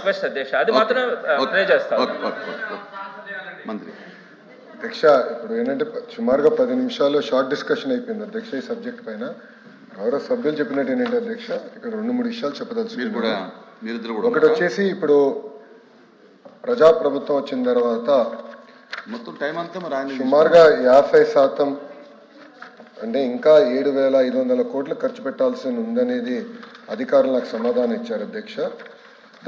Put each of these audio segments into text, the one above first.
Request అధ్యక్ష అది మాత్రం. ప్రే చేస్తాను. మంత్రి. అధ్యక్ష ఇప్పుడు ఏంటంటే సుమారుగా పది నిమిషాల్లో షార్ట్ డిస్కషన్ అయిపోయింది. అధ్యక్ష ఈ సబ్జెక్ట్ పైన. గౌరవ సభ్యులు చెప్పినట్టు ఏంటంటే అధ్యక్ష ఇక్కడ రెండు మూడు విషయాలు కూడా ఒకటి? వచ్చేసి ఇప్పుడు ప్రజాప్రభుత్వం వచ్చిన తర్వాత మొత్తం టైం అంతా సుమారుగా యాభై శాతం అంటే ఇంకా ఏడు వేల ఐదు వందల కోట్లు ఖర్చు పెట్టాల్సి ఉందనేది అధికారులు నాకు సమాధానం ఇచ్చారు అధ్యక్ష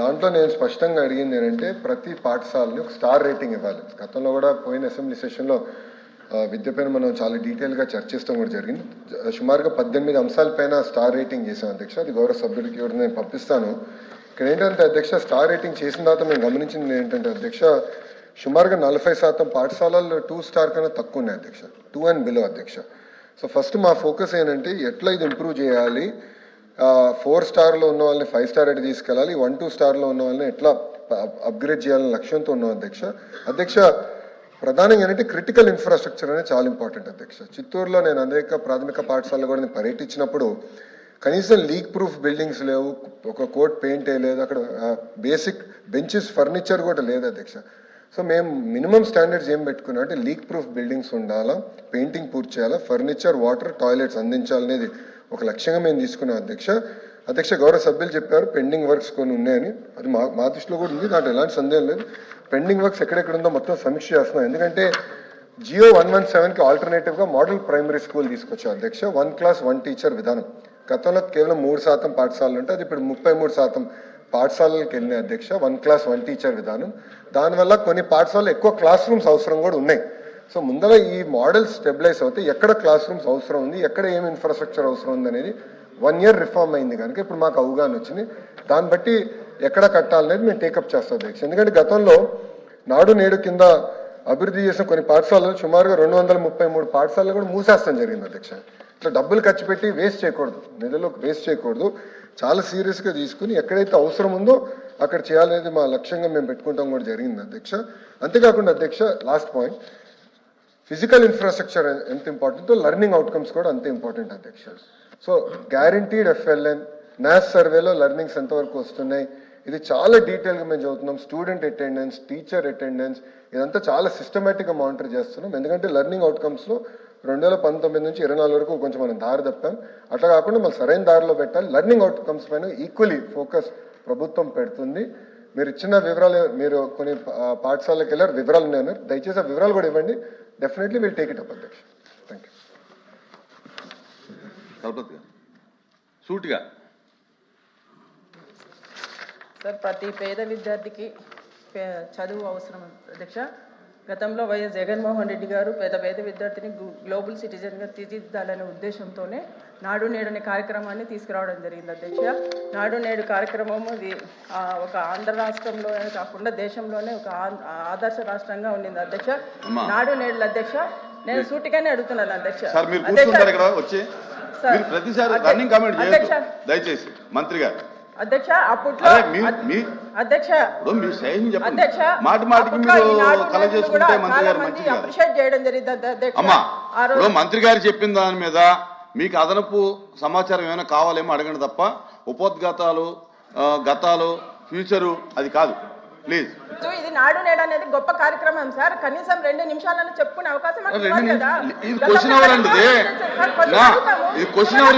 దాంట్లో నేను స్పష్టంగా అడిగింది ఏంటంటే ప్రతి పాఠశాలని ఒక స్టార్ రేటింగ్ ఇవ్వాలి. గతంలో కూడా పోయిన అసెంబ్లీ సెషన్లో విద్యపైన మనం చాలా డీటెయిల్గా చర్చిస్తాం కూడా జరిగింది. సుమారుగా పద్దెనిమిది అంశాలపైన స్టార్ రేటింగ్ చేశాను అధ్యక్ష. అది గౌరవ సభ్యులకి కూడా నేను పంపిస్తాను. ఇక్కడ ఏంటంటే అధ్యక్ష స్టార్ రేటింగ్ చేసిన తర్వాత మేము గమనించింది ఏంటంటే అధ్యక్ష సుమారుగా నలభై శాతం పాఠశాలల్లో టూ స్టార్ కన్నా తక్కువ ఉన్నాయి అధ్యక్ష. టూ అండ్ బిలో అధ్యక్ష. సో ఫస్ట్ మా ఫోకస్ ఏంటంటే ఎట్లా ఇది ఇంప్రూవ్ చేయాలి? ఫోర్ స్టార్లో ఉన్న వాళ్ళని ఫైవ్ స్టార్ ఎటు తీసుకెళ్ళాలి. వన్ టూ స్టార్లో ఉన్న వాళ్ళని ఎట్లా అప్గ్రేడ్ చేయాలనే లక్ష్యంతో ఉన్నాం అధ్యక్ష. అధ్యక్ష ప్రధానంగా ఏంటంటే క్రిటికల్ ఇన్ఫ్రాస్ట్రక్చర్ అనేది చాలా ఇంపార్టెంట్ అధ్యక్ష. చిత్తూరులో నేను అనేక ప్రాథమిక పాఠశాలలో కూడా నేను పర్యటించినప్పుడు కనీసం లీక్ ప్రూఫ్ బిల్డింగ్స్ లేవు ఒక కోట్ పెయింట్ లేదు అక్కడ బేసిక్ బెంచెస్ ఫర్నిచర్ కూడా లేదు అధ్యక్ష. సో మేము మినిమం స్టాండర్డ్స్ ఏం పెట్టుకున్నాం అంటే లీక్ ప్రూఫ్ బిల్డింగ్స్ ఉండాలా పెయింటింగ్ పూర్తి చేయాలా ఫర్నిచర్ వాటర్ టాయిలెట్స్ అందించాలనేది ఒక లక్ష్యంగా మేము తీసుకున్నాం అధ్యక్ష. అధ్యక్ష గౌరవ సభ్యులు చెప్పారు పెండింగ్ వర్క్స్ కొన్ని ఉన్నాయని అది మా మా దృష్టిలో కూడా ఉంది దాంట్లో ఎలాంటి సందేహం లేదు. పెండింగ్ వర్క్స్ ఎక్కడెక్కడ ఉందో మొత్తం సమీక్ష చేస్తున్నాం. ఎందుకంటే జియో వన్ వన్ సెవెన్కి ఆల్టర్నేటివ్గా మోడల్ ప్రైమరీ స్కూల్ తీసుకొచ్చాం అధ్యక్ష. వన్ క్లాస్ వన్ టీచర్ విధానం. గతంలో కేవలం మూడు శాతం పాఠశాలలు ఉంటే అది ఇప్పుడు ముప్పై మూడు శాతం పాఠశాలలకు వెళ్ళినాయి అధ్యక్ష. వన్ క్లాస్ వన్ టీచర్ విధానం. దానివల్ల కొన్ని పాఠశాలలు ఎక్కువ క్లాస్ రూమ్స్ అవసరం కూడా ఉన్నాయి. సో ముందర ఈ మోడల్ స్టెబిలైజ్ అవుతే ఎక్కడ క్లాస్ రూమ్స్ అవసరం ఉంది ఎక్కడ ఏం ఇన్ఫ్రాస్ట్రక్చర్ అవసరం ఉంది అనేది వన్ ఇయర్ రిఫార్మ్ అయింది కనుక ఇప్పుడు మాకు అవగాహన వచ్చింది. దాన్ని బట్టి ఎక్కడ కట్టాలనేది మేము టేకప్ చేస్తాం దీక్ష ఎందుకంటే గతంలో నాడు నేడు కింద అభివృద్ధి చేసిన కొన్ని పాఠశాలలు సుమారుగా రెండు వందల ముప్పై మూడు పాఠశాలలు కూడా మూసేస్తాం జరిగింది అధ్యక్ష. ఇట్లా డబ్బులు ఖర్చు పెట్టి వేస్ట్ చేయకూడదు. నిధులు వేస్ట్ చేయకూడదు. చాలా సీరియస్గా తీసుకుని ఎక్కడైతే అవసరం ఉందో అక్కడ చేయాలనేది మా లక్ష్యంగా మేము పెట్టుకుంటాం కూడా జరిగింది అధ్యక్ష. అంతేకాకుండా అధ్యక్ష లాస్ట్ పాయింట్ ఫిజికల్ ఇన్ఫ్రాస్ట్రక్చర్ ఎంత ఇంపార్టెంటో? లెర్నింగ్ అవుట్కమ్స్ కూడా అంతే ఇంపార్టెంట్ అధ్యక్ష సో గ్యారంటీడ్ ఎఫ్ఎల్ఎన్ నాస్ సర్వేలో లెర్నింగ్స్ ఎంతవరకు వస్తున్నాయి? ఇది చాలా డీటెయిల్గా మేము చదువుతున్నాం. స్టూడెంట్ అటెండెన్స్ టీచర్ అటెండెన్స్ ఇదంతా చాలా సిస్టమేటిక్గా మానిటర్ చేస్తున్నాం. ఎందుకంటే లెర్నింగ్ అవుట్కమ్స్లో రెండు వేల పంతొమ్మిది నుంచి ఇరవై నాలుగు వరకు కొంచెం మనం దారి తప్పాం. అట్లా కాకుండా మళ్ళీ సరైన దారిలో పెట్టాలి. లెర్నింగ్ అవుట్కమ్స్ పైన ఈక్వలీ ఫోకస్ ప్రభుత్వం పెడుతుంది. మీరు ఇచ్చిన వివరాలు మీరు కొన్ని పాఠశాలకు వెళ్ళారు వివరాలు ఉన్నాయి దయచేసి ఆ వివరాలు కూడా ఇవ్వండి. Definitely will take it up అధ్యక్ష. థ్యాంక్ యూ సూటిగా. సార్ ప్రతి పేద విద్యార్థికి పే- చదువు అవసరం అధ్యక్ష. గతంలో వైఎస్ జగన్మోహన్ రెడ్డి గారు పేద పేద విద్యార్థిని గ్లో- గ్లోబల్ సిటిజన్గా తీర్చిదిద్దాలనే ఉద్దేశంతోనే నాడు నేడు అనే కార్యక్రమాన్ని తీసుకురావడం జరిగింది అధ్యక్ష. నాడు నేడు కార్యక్రమం ఇది ఒక ఆంధ్ర రాష్ట్రంలోనే కాకుండా దేశంలోనే ఒక ఆదర్శ రాష్ట్రంగా ఉండింది అధ్యక్ష. నాడు నేడు అధ్యక్ష నేను సూటిగానే అడుగుతున్నాను అధ్యక్ష. అధ్యక్ష, ప్రతిసారి రన్నింగ్ కామెంట్. దయచేసి మంత్రి గారు. అధ్యక్ష అప్పట్లో అధ్యక్ష అధ్యక్ష మాటి మాటికి మీరు కల చేసుకుంటే మంత్రి గారు అప్రిషియేట్ చేయడం జరిగింది అమ్మా మంత్రి గారు చెప్పిన దాని మీద మీకు అదనపు సమాచారం ఏమైనా కావాలేమో అడగండి తప్ప ఉపోద్ఘాతాలు గతాలు ఫ్యూచరు అది కాదు. ప్లీజ్. సో ఇది నాడు నేడు అనేది గొప్ప కార్యక్రమం సార్. కనీసం రెండు నిమిషాలను చెప్పుకునే అవకాశం. ఇది question hour అండి ఇది. సార్, question నా, అడుగుతాము.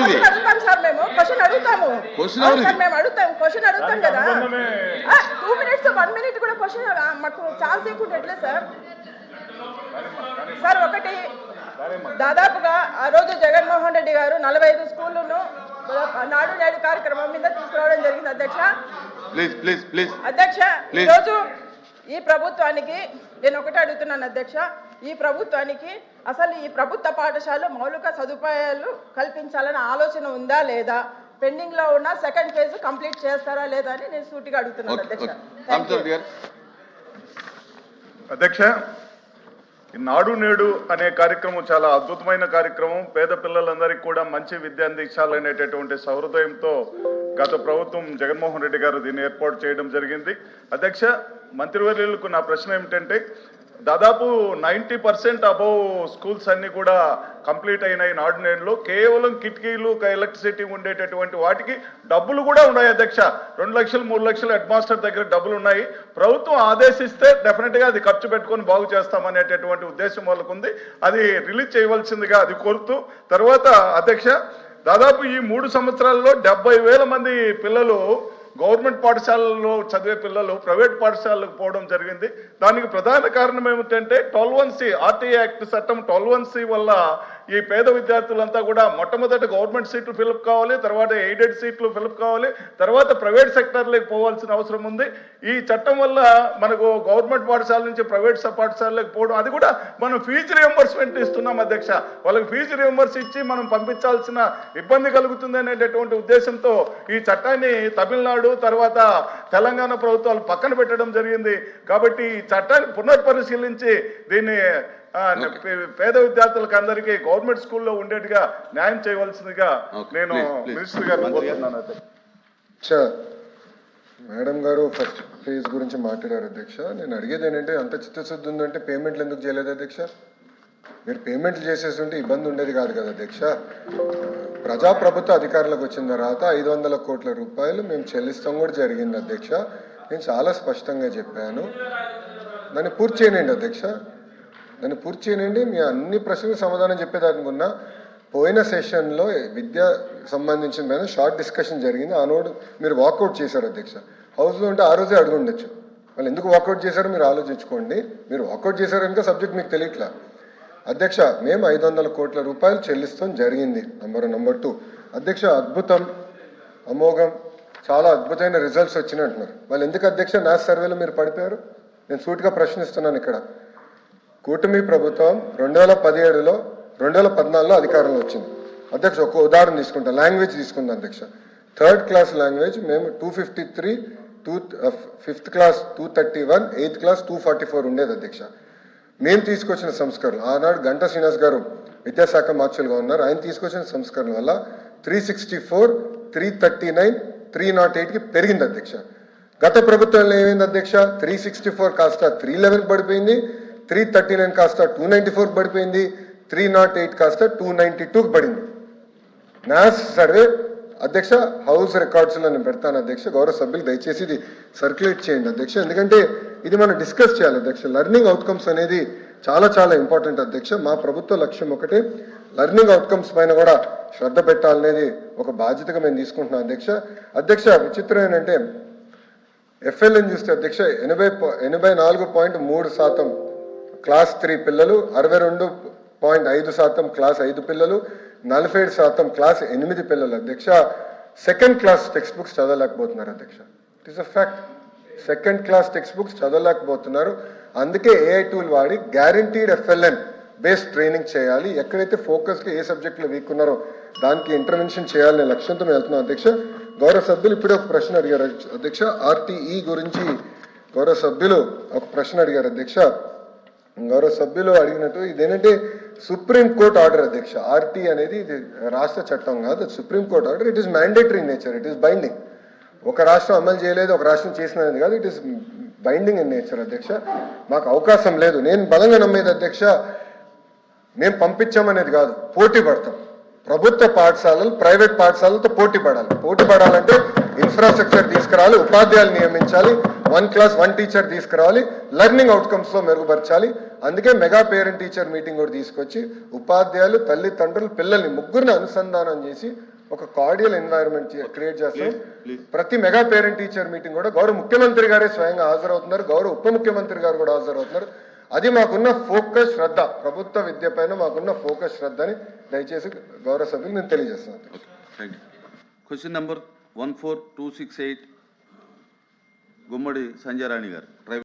ఇది అడుగుతాం సార్ మేము. క్వశ్చన్ అడుగుతాము. అవును hour సార్. మేము అడుగుతాం. క్వశ్చన్ అడుగుతాం కదా. టూ మినిట్స్ వన్ మినిట్ కూడా క్వశ్చన్ మాకు ఛాన్స్ ఇవ్వకుండా ఎట్లే సార్? సార్ ఒకటి. దాదాపుగా ఆ రోజు జగన్మోహన్ రెడ్డి గారు నలభై ఐదు స్కూళ్ళను నాడు నేడు కార్యక్రమం మీద తీసుకురావడం జరిగింది అధ్యక్ష. ప్లీజ్ ప్లీజ్ ప్లీజ్ అధ్యక్ష Please. ఈరోజు ఈ ప్రభుత్వానికి నేను ఒకటే అడుగుతున్నాను అధ్యక్ష. ఈ ప్రభుత్వానికి అసలు ఈ ప్రభుత్వ పాఠశాల మౌలిక సదుపాయాలు కల్పించాలనే ఆలోచన ఉందా లేదా? పెండింగ్లో ఉన్న సెకండ్ ఫేజ్ కంప్లీట్ చేస్తారా లేదా అని నేను సూటిగా అడుగుతున్నాను అధ్యక్ష. అధ్యక్ష నాడు నేడు అనే కార్యక్రమం చాలా అద్భుతమైన కార్యక్రమం. పేద పిల్లలందరికీ కూడా మంచి విద్య అందించాలనేటటువంటి సహృదయంతో గత ప్రభుత్వం జగన్మోహన్ రెడ్డి గారు దీన్ని ఏర్పాటు చేయడం జరిగింది. అధ్యక్ష మంత్రివర్యులకు నా ప్రశ్న ఏమిటంటే దాదాపు నైంటీ పర్సెంట్ అబౌవ్ స్కూల్స్ అన్ని కూడా కంప్లీట్ అయినాయి నాడు నేడులో. కేవలం కిటికీలు ఎలక్ట్రిసిటీ ఉండేటటువంటి వాటికి డబ్బులు కూడా ఉన్నాయి అధ్యక్ష. రెండు లక్షలు మూడు లక్షలు హెడ్ మాస్టర్ దగ్గర డబ్బులు ఉన్నాయి. ప్రభుత్వం ఆదేశిస్తే డెఫినెట్గా అది ఖర్చు పెట్టుకొని బాగు చేస్తామనేటటువంటి ఉద్దేశం వాళ్ళకు ఉంది అది రిలీజ్ చేయవలసిందిగా అది కోరుతూ తర్వాత అధ్యక్ష దాదాపు ఈ మూడు సంవత్సరాల్లో డెబ్బై వేల మంది పిల్లలు గవర్నమెంట్ పాఠశాలలో చదివే పిల్లలు ప్రైవేట్ పాఠశాలకు పోవడం జరిగింది. దానికి ప్రధాన కారణం ఏమిటంటే twelve one C RTA act చట్టం ట్వెల్వ్ వన్ సి వల్ల ఈ పేద విద్యార్థులంతా కూడా మొట్టమొదటి గవర్నమెంట్ సీట్లు ఫిలప్ కావాలి తర్వాత ఎయిడెడ్ సీట్లు ఫిలప్ కావాలి తర్వాత ప్రైవేట్ సెక్టర్లకు పోవాల్సిన అవసరం ఉంది. ఈ చట్టం వల్ల మనకు గవర్నమెంట్ పాఠశాల నుంచి ప్రైవేట్ స- పాఠశాలలకు పోవడం అది కూడా మనం ఫీజు రియంబర్స్మెంట్ ఇస్తున్నాం అధ్యక్ష. వాళ్ళకి ఫీజు రియంబర్స్ ఇచ్చి మనం పంపించాల్సిన ఇబ్బంది కలుగుతుంది అనేటటువంటి ఉద్దేశంతో ఈ చట్టాన్ని తమిళనాడు తర్వాత తెలంగాణ ప్రభుత్వాలు పక్కన పెట్టడం జరిగింది. కాబట్టి ఈ చట్టాన్ని పునర్పరిశీలించి దీన్ని పేద విద్యార్థులకు అందరికీ గవర్నమెంట్ స్కూల్లో ఉండేట్టుగా న్యాయం చేయవలసిందిగా నేను. మినిస్టర్ గారు. కోరుతున్నాను మేడం గారు ఫస్ట్ ఫేజ్ గురించి మాట్లాడారు అధ్యక్ష. నేను అడిగేది ఏంటంటే అంత చిత్తశుద్ధి ఉందంటే పేమెంట్లు ఎందుకు చేయలేదు అధ్యక్ష? మీరు పేమెంట్లు చేసేస్తుంటే ఇబ్బంది ఉండేది కాదు కదా అధ్యక్ష. ప్రజాప్రభుత్వ అధికారులకు వచ్చిన తర్వాత ఐదు వందల కోట్ల రూపాయలు మేము చెల్లిస్తాం కూడా జరిగింది అధ్యక్ష. నేను చాలా స్పష్టంగా చెప్పాను. దాన్ని పూర్తి చేయనండి అధ్యక్ష. దాన్ని పూర్తి చేయనండి మీ అన్ని ప్రశ్నలకు సమాధానం చెప్పేదానుకున్నా పోయిన సెషన్లో విద్య సంబంధించిన మీద షార్ట్ డిస్కషన్ జరిగింది. ఆ మీరు వాకౌట్ చేశారు అధ్యక్ష. హౌస్లో ఉంటే ఆ రోజే అడుగు ఉండొచ్చు. వాళ్ళు ఎందుకు వాకౌట్ చేశారో మీరు ఆలోచించుకోండి. మీరు వాకౌట్ చేశారు కనుక సబ్జెక్ట్ మీకు తెలియట్లా. అధ్యక్ష మేము ఐదు వందల కోట్ల రూపాయలు చెల్లిస్తాం జరిగింది. Number number two. అధ్యక్ష అద్భుతం అమోఘం చాలా అద్భుతమైన రిజల్ట్స్ వచ్చినాయి అంటున్నారు వాళ్ళు ఎందుకు అధ్యక్ష నా సర్వేలో మీరు పడిపోయారు? నేను సూటిగా ప్రశ్నిస్తున్నాను ఇక్కడ. కూటమి ప్రభుత్వం రెండు వేల పదిహేడులో రెండు వేల పద్నాలుగులో అధికారంలో వచ్చింది. అధ్యక్ష ఒక ఉదాహరణ తీసుకుంటాం. లాంగ్వేజ్ తీసుకుందాం అధ్యక్ష? థర్డ్ క్లాస్ లాంగ్వేజ్ మేము two fifty three two fifth class two thirty one eighth class two forty four ఉండేది అధ్యక్ష. మేము తీసుకొచ్చిన సంస్కరణలు ఆనాడు గంటా శ్రీనివాస్ గారు విద్యాశాఖ మార్చులుగా ఉన్నారు. ఆయన తీసుకొచ్చిన సంస్కరణ వల్ల three sixty four three thirty nine three naught ఎయిట్కి పెరిగింది అధ్యక్ష. గత ప్రభుత్వంలో ఏమైంది అధ్యక్ష? త్రీ సిక్స్టీ ఫోర్ కాస్త త్రీ లెవెన్ పడిపోయింది. త్రీ థర్టీ నైన్ కాస్త టూ నైంటీ ఫోర్ పడిపోయింది. త్రీ నాట్ ఎయిట్ కాస్త టూ నైంటీ టూకి పడింది. నాస్ సర్వే అధ్యక్ష హౌస్ రికార్డ్స్లో నేను పెడతాను అధ్యక్ష. గౌరవ సభ్యులు దయచేసి ఇది సర్క్యులేట్ చేయండి అధ్యక్ష. ఎందుకంటే ఇది మనం డిస్కస్ చేయాలి అధ్యక్ష. లెర్నింగ్ అవుట్కమ్స్ అనేది చాలా చాలా ఇంపార్టెంట్ అధ్యక్ష. మా ప్రభుత్వ లక్ష్యం ఒకటి. లెర్నింగ్ అవుట్కమ్స్ పైన కూడా శ్రద్ధ పెట్టాలనేది ఒక బాధ్యతగా మేము తీసుకుంటున్నాం అధ్యక్ష. అధ్యక్ష విచిత్రం ఏంటంటే ఎఫ్ఎల్ఎన్ చూస్తే అధ్యక్ష ఎనభై ఎనభై నాలుగు పాయింట్ మూడు శాతం క్లాస్ త్రీ పిల్లలు అరవై రెండు పాయింట్ ఐదు శాతం క్లాస్ ఐదు పిల్లలు నలభై ఏడు శాతం క్లాస్ ఎనిమిది పిల్లలు. అధ్యక్ష సెకండ్ క్లాస్ టెక్స్ట్ బుక్స్ చదవలేకపోతున్నారు అధ్యక్ష. It is a fact second class text books చదవలేకపోతున్నారు. అందుకే ఏఐ టూల్ వాడి గ్యారంటీడ్ ఎఫ్ఎల్ఎన్ బేస్డ్ ట్రైనింగ్ చేయాలి. ఎక్కడైతే ఫోకస్గా ఏ సబ్జెక్ట్లో వీక్ ఉన్నారో దానికి ఇంటర్వెన్షన్ చేయాలనే లక్ష్యంతో మేము వెళ్తున్నాం అధ్యక్ష. గౌరవ సభ్యులు ఇప్పుడే ఒక ప్రశ్న అడిగారు అధ్యక్ష. ఆర్టీఈ గురించి గౌరవ సభ్యులు ఒక ప్రశ్న అడిగారు అధ్యక్ష. గౌరవ సభ్యులు అడిగినట్టు ఇదేంటంటే సుప్రీం కోర్ట్ ఆర్డర్ అధ్యక్ష ఆర్టీ అనేది ఇది రాష్ట్ర చట్టం కాదు supreme court order. It is mandatory nature it is binding ఒక రాష్ట్రం అమలు చేయలేదు ఒక రాష్ట్రం చేసినది కాదు it is binding in nature అధ్యక్ష. మాకు అవకాశం లేదు. నేను బలంగా నమ్మేది అధ్యక్ష మేము పంపించామనేది కాదు పోటీ పడతాం. ప్రభుత్వ పాఠశాలలు ప్రైవేట్ పాఠశాలలతో పోటీ పడాలి. పోటీ పడాలంటే ఇన్ఫ్రాస్ట్రక్చర్ తీసుకురావాలి ఉపాధ్యాయులు నియమించాలి వన్ క్లాస్ వన్ టీచర్ తీసుకురావాలి. లెర్నింగ్ అవుట్కమ్స్లో మెరుగుపరచాలి. అందుకే మెగా పేరెంట్ టీచర్ మీటింగ్ కూడా తీసుకొచ్చి ఉపాధ్యాయులు తల్లిదండ్రులు పిల్లల్ని ముగ్గురిని అనుసంధానం చేసి ఒక కార్డియల్ ఎన్వైరన్మెంట్ క్రియేట్ చేస్తాం. ప్రతి మెగా పేరెంట్ టీచర్ మీటింగ్ కూడా గౌరవ ముఖ్యమంత్రి గారే స్వయంగా హాజరవుతున్నారు. గౌరవ ఉప ముఖ్యమంత్రి గారు కూడా హాజరవుతున్నారు. అది మాకున్న ఫోకస్ శ్రద్ధ. ప్రభుత్వ విద్య పైన మాకున్న ఫోకస్ శ్రద్ధని దయచేసి గౌరవ సభ్యులు నేను తెలియజేస్తున్నాను. Question number one four two six eight Gummadi Sanjayarani గారు.